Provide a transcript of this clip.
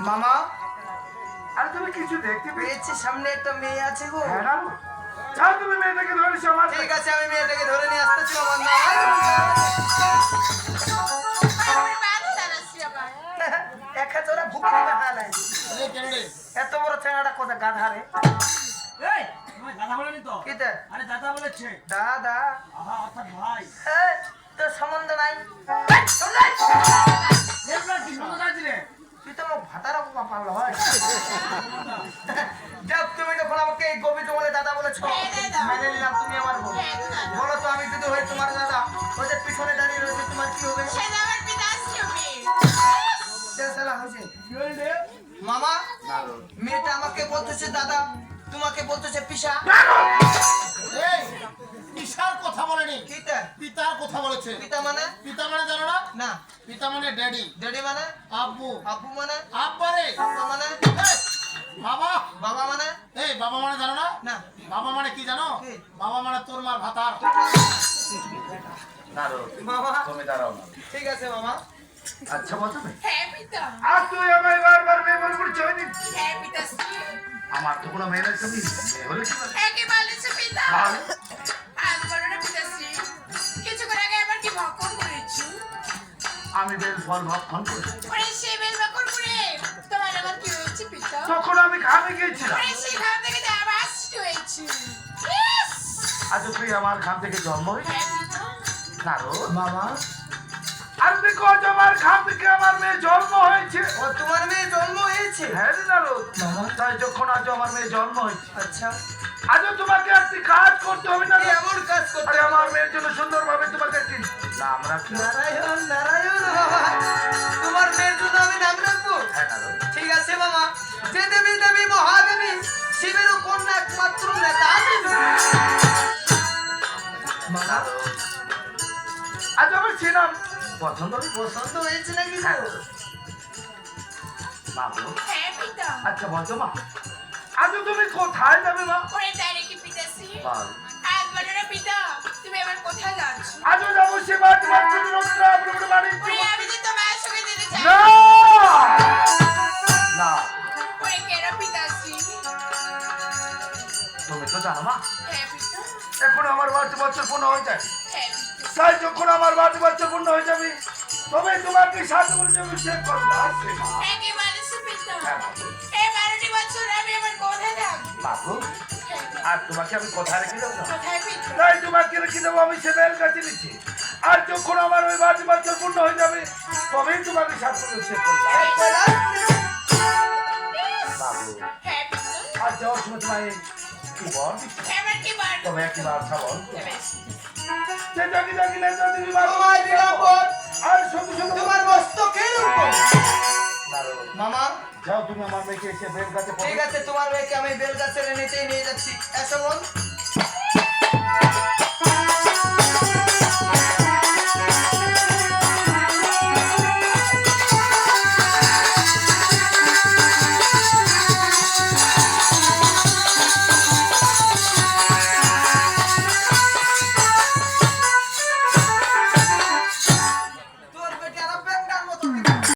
মামা? আরে তুমি কিছু দেখতে পেয়েছি সামনে একটা মেয়ে আছে গো। হ্যাঁ না? যাও তুমি মেয়েটাকে ধরেছ আমার ঠিক আছে আমি মেয়েটাকে ধরে নিয়ে আসতেছি আমার না এক ভুক হালাই এত বড় ছেলেটা কোথায় গাধারে এই দাদা বলেনি তো? কিতে আরে দাদা বলেছে। দাদা। আহা অর্থাৎ ভাই। এই, তোর সম্বন্ধ নাই। তুই তো ভাতারা বাবা হয়। যাক তুমি যখন আমাকে এই গোবিন্দ বলে দাদা বলেছ মেনে নিলাম তুমি আমার বলো তো আমি যদি হই তোমার দাদা। ওই পিছনে দাঁড়িয়ে রয়েছে তোমার কি হবে? সে শালা হয়েছে কি হইলে মামা মেয়েটা আমাকে বলতেছে দাদা তোমাকে বলতেছে পিসা। এই পিসার কথা বলেনি। পিতার কথা বলেছে। পিতা মানে? পিতা মানে জানো না। পিতা মানে ড্যাডি। ড্যাডি মানে? আব্বু। আব্বু মানে? আব্বারে। আব্বা মানে? এই, বাবা। বাবা মানে? এই বাবা মানে জানো না? না। বাবা মানে কি জানো? বাবা মানে তোর মার ভাতার। মামা তুমি দাঁড়াও না। ঠিক আছে মামা আচ্ছা বলছো না। হ্যাঁ পিতা। আর তুই আমায় বারবার মেয়ে বল করছ। হ্যাঁ পিতাশ্রী আমার তো কোনো মেয়ে নাই তুমি মেয়ে হলে কি বলে? একে বলেছে পিতা। তোমার হয়েছে পিতা? তখন আমি খামে গিয়েছিলাম! আজ তুই আমার খাম থেকে জন্ম হয়েছে হ্যাঁ পিতা কারও মামা আর দেখো আজ আমার খাম থেকে আমার মেয়ে জন্ম হয়েছে? ও তোমার মেয়ে জন্ম হয়েছে? হ্যাঁ রে নারো মামা তাই যখন আজ আমার মেয়ে জন্ম হয়েছে। আচ্ছা। আজও তোমাকে একটি কাজ করতে হবে না এমন কাজ করতে আমার মেয়ের জন্য সুন্দরভাবে তোমাকে একটি হবে। নারায়ণ নারায়ণ নেই পছন্দ হয়েছে নাকি হ্যাঁ বাবু। হ্যাঁ পিতা। আচ্ছা বলছো মা। আজ তুমি কোথায় যাবে মা? ওরে তাই নাকি পিতাশ্রী। আজ বলো না পিতা তুমি এবার কোথায় যাচ্ছ? আজও যাব সে বাদ বাচ্চা রক্ত আপনার বাড়ি ওরে আমি তো তোমার সঙ্গে যেতে চাই। না! না। ওরে কেন পিতাশ্রী? তুমি তো জানো মা। হ্যাঁ পিতা। এখন আমার বাড়তি বছর পূর্ণ হয়ে যায়। হ্যাঁ তাই যখন আমার বাড়তি বছর পূর্ণ হয়ে যাবে তবে তোমাকে করব বাবু। বছর কোথায় থাকব বাবু আর তোমাকে আমি কোথায় রেখে দেবো তাই তোমাকে রেখে দেবো আমি সে মেয়ের কাছে নিচ্ছি আর যখন আমার ওই বাড়তি বছর পূর্ণ হয়ে যাবে তবেই তোমাকে সাথে অভিষেক করব বাবু হ্যাঁ আর যাওয়ার সময় তোমায় কি বল? বার তবে একটি বার্তা বল জাগি জাগি নিরাপদ আর শুধু শুধু তোমার মস্তকের উপর দারুণ। মামা? যাও তুমি আমার মেয়েকে এসে বের কাছে ঠিক আছে তোমার মেয়েকে আমি বেলগাছের নিতেই নিয়ে যাচ্ছি। এসো বোন